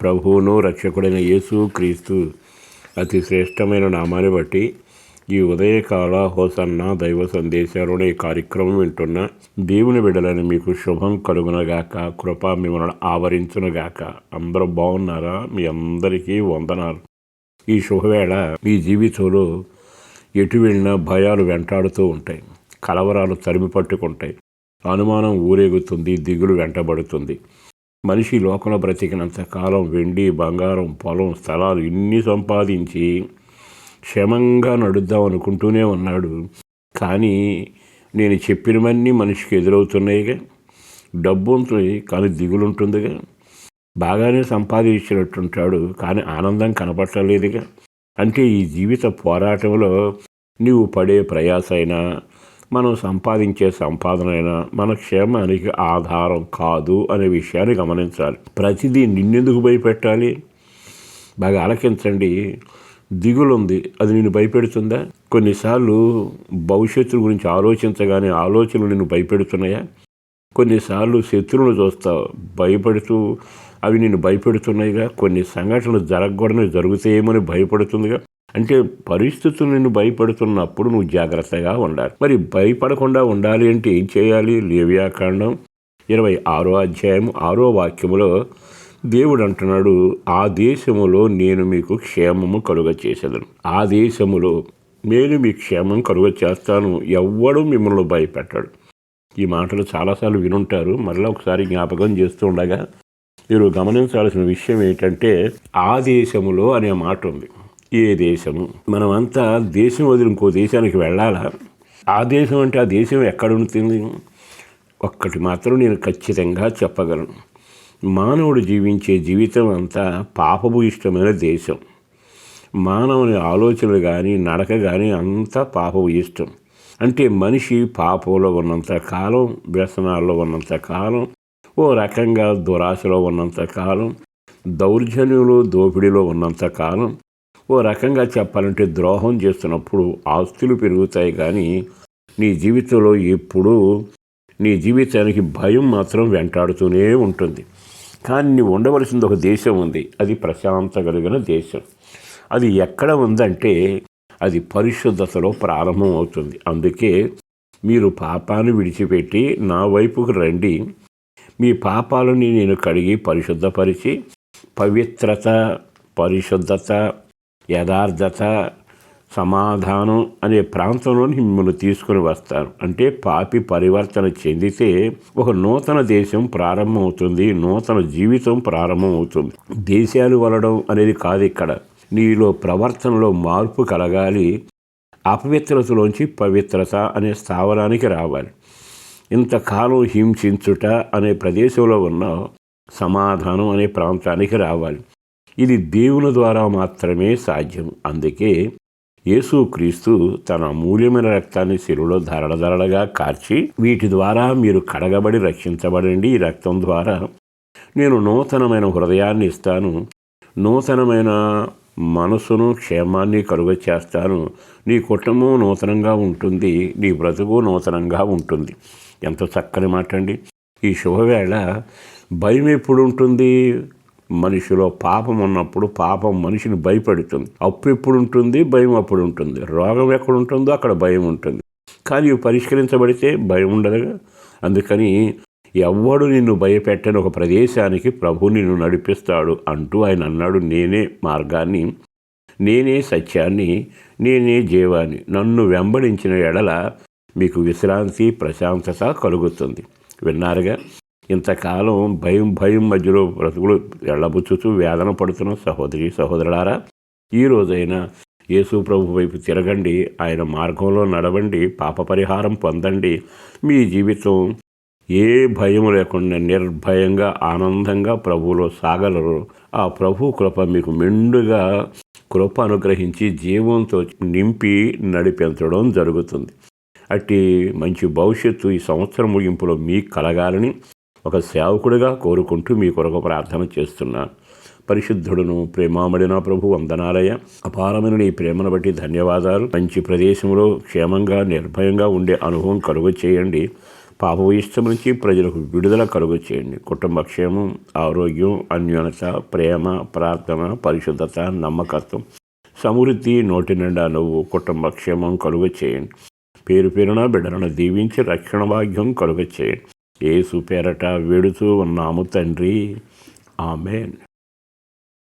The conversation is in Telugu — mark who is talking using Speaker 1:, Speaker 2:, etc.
Speaker 1: ప్రభువును రక్షకుడైన యేసు క్రీస్తు అతి శ్రేష్టమైన నామాన్ని బట్టి ఈ ఉదయకాల హోసన్న దైవ సందేశాలను ఈ కార్యక్రమం వింటున్న దేవుని బిడ్డలని మీకు శుభం కలుగునగాక కృప మిమ్మల్ని ఆవరించునుగాక. అందరూ బాగున్నారా? మీ అందరికీ వందనాలు. ఈ శుభవేళ మీ జీవితంలో ఎటు వెళ్ళినా భయాలు వెంటాడుతూ ఉంటాయి. కలవరాలు తరిమి పట్టుకుంటాయి అనుమానం ఊరేగుతుంది దిగులు వెంటబడుతుంది. మనిషి లోకంలో బ్రతికినంత కాలం వెండి బంగారం పొలం స్థలాలు ఇన్ని సంపాదించి క్షేమంగా నడుద్దాం అనుకుంటూనే ఉన్నాడు. కానీ నేను చెప్పినవన్నీ మనిషికి ఎదురవుతున్నాయిగా. డబ్బు ఉంటుంది కానీ దిగులుంటుందిగా బాగానే సంపాదించినట్టుంటాడు కానీ ఆనందం కనపట్టలేదుగా అంటే ఈ జీవిత పోరాటంలో నీవు పడే ప్రయాస అయినా మనం సంపాదించే సంపాదన అయినా మన క్షేమానికి ఆధారం కాదు అనే విషయాన్ని గమనించాలి. ప్రతిదీ నిన్నెందుకు భయపెట్టాలి? బాగా ఆలకించండి. దిగులుంది. అది నిన్ను భయపెడుతుందా? కొన్నిసార్లు భవిష్యత్తు గురించి ఆలోచించగానే ఆలోచనలు నిన్ను భయపెడుతున్నాయా? కొన్నిసార్లు శత్రువులు చూస్తావు భయపడుతూ అవి నిన్ను భయపెడుతున్నాయిగా? కొన్ని సంఘటనలు జరగకూడని జరుగుతాయేమని భయపడుతుందిగా? అంటే పరిస్థితులు భయపడుతున్నప్పుడు నువ్వు జాగ్రత్తగా ఉండాలి. మరి భయపడకుండా ఉండాలి అంటే ఏం చేయాలి? లేవ్యాకాండం ఇరవై ఆరో అధ్యాయం ఆరో వాక్యములో దేవుడు అంటున్నాడు ఆ దేశములో నేను మీకు క్షేమము కలుగ చేసేదను. ఆ దేశములో నేను మీ క్షేమం కలుగ చేస్తాను. ఎవ్వడు మిమ్మల్ని భయపెట్టాడు. ఈ మాటలు చాలాసార్లు వినుంటారు. మరలా ఒకసారి జ్ఞాపకం చేస్తూ ఉండగా మీరు గమనించాల్సిన విషయం ఏంటంటే ఆ దేశములో అనే మాట ఉంది. ఏ దేశము? మనమంతా దేశం వదిలి ఇంకో దేశానికి వెళ్ళాలా? ఆ దేశం అంటే ఆ దేశం ఎక్కడ ఉంటుంది? ఒక్కటి మాత్రం నేను ఖచ్చితంగా చెప్పగలను. మానవుడు జీవించే జీవితం అంతా పాపపు ఇష్టమైన దేశం. మానవుని ఆలోచనలు కానీ నడక కానీ అంతా పాపపు ఇష్టం అంటే మనిషి పాపంలో ఉన్నంత కాలం వ్యసనాల్లో ఉన్నంత కాలం ఓ రకంగా దురాశలో ఉన్నంత కాలం దౌర్జన్యంలో దోపిడీలో ఉన్నంత కాలం ఓ రకంగా చెప్పాలంటే ద్రోహం చేస్తున్నప్పుడు ఆస్తులు పెరుగుతాయి కానీ నీ జీవితంలో ఎప్పుడూ నీ జీవితానికి భయం మాత్రం వెంటాడుతూనే ఉంటుంది. కానీ నీ ఉండవలసింది ఒక దేశం ఉంది. అది ప్రశాంత కలిగిన దేశం. అది ఎక్కడ ఉందంటే అది పరిశుద్ధతలో ప్రారంభం అవుతుంది. అందుకే మీరు పాపాన్ని విడిచిపెట్టి నా వైపుకు రండి. మీ పాపాలని నేను కడిగి పరిశుద్ధపరిచి పవిత్రత పరిశుద్ధత యథార్థత సమాధానం అనే ప్రాంతంలోని మిమ్మల్ని తీసుకుని వస్తారు. అంటే పాపి పరివర్తన చెందితే ఒక నూతన దేశం ప్రారంభమవుతుంది నూతన జీవితం ప్రారంభమవుతుంది. దేశాలు వలడం అనేది కాదు ఇక్కడ. నీలో ప్రవర్తనలో మార్పు కలగాలి. అపవిత్రతలోంచి పవిత్రత అనే స్థావరానికి రావాలి. ఇంతకాలం హింసించుట అనే ప్రదేశంలో ఉన్న సమాధానం అనే ప్రాంతానికి రావాలి. ఇది దేవుని ద్వారా మాత్రమే సాధ్యం. అందుకే యేసుక్రీస్తు తన అమూల్యమైన రక్తాన్ని శిలువలో ధరల కార్చి వీటి ద్వారా మీరు కడగబడి రక్షించబడండి. ఈ రక్తం ద్వారా నేను నూతనమైన హృదయాన్ని ఇస్తాను. నూతనమైన మనసును క్షేమాన్ని కలుగ చేస్తాను. నీ కుటుంబం నూతనంగా ఉంటుంది. నీ బ్రతుకు నూతనంగా ఉంటుంది. ఎంత చక్కని మాట అండి ఈ శుభవేళ భయం ఎప్పుడు ఉంటుంది? మనిషిలో పాపం ఉన్నప్పుడు పాపం మనిషిని భయపెడుతుంది. అప్పు ఎప్పుడు ఉంటుంది భయం అప్పుడు ఉంటుంది రోగం ఎక్కడ ఉంటుందో అక్కడ భయం ఉంటుంది. కానీ ఇవి పరిష్కరించబడితే భయం ఉండదుగా. అందుకని ఎవ్వడు నిన్ను భయపెట్టని ఒక ప్రదేశానికి ప్రభు నిన్ను నడిపిస్తాడు అంటూ ఆయన అన్నాడు. నేనే మార్గాన్ని నేనే సత్యాన్ని నేనే జీవాన్ని. నన్ను వెంబడించిన ఎడల మీకు విశ్రాంతి ప్రశాంతత కలుగుతుంది. విన్నారుగా? ఇంతకాలం భయం భయం మధ్యలో బ్రతుకులు ఎళ్ళబుచ్చుతూ వేదన పడుతున్న సహోదరి సహోదరులారా ఈ రోజైనా యేసు ప్రభు వైపు తిరగండి ఆయన మార్గంలో నడవండి పాప పరిహారం పొందండి. మీ జీవితం ఏ భయం లేకుండా నిర్భయంగా ఆనందంగా ప్రభువులో సాగలరు. ఆ ప్రభు కృప మీకు మెండుగా కృప అనుగ్రహించి జీవంతో నింపి నడిపించడం జరుగుతుంది. అట్టి మంచి భవిష్యత్తు ఈ సంవత్సరం ముగింపులో మీకు కలగాలని ఒక సేవకుడిగా కోరుకుంటూ మీ కొరకు ప్రార్థన చేస్తున్నాను పరిశుద్ధుడును ప్రేమామడిన ప్రభు వందనాలయ అపారమైన నీ ప్రేమను బట్టి ధన్యవాదాలు. మంచి ప్రదేశంలో క్షేమంగా నిర్భయంగా ఉండే అనుభవం కలుగ చేయండి. పాప నుంచి ప్రజలకు విడుదల కలుగు చేయండి. కుటుంబ క్షేమం ఆరోగ్యం అన్యోన్యత ప్రేమ ప్రార్థన పరిశుద్ధత నమ్మకత్వం సమృద్ధి నోటి నిండా నువ్వు కుటుంబ క్షేమం కలుగు చేయండి. పేరు పేరున బిడ్డలను దీవించి రక్షణ భాగ్యం కలుగ చేయండి. ఏసు పేరట వేడుతూ ఉన్నాము తండ్రి. ఆమెన్.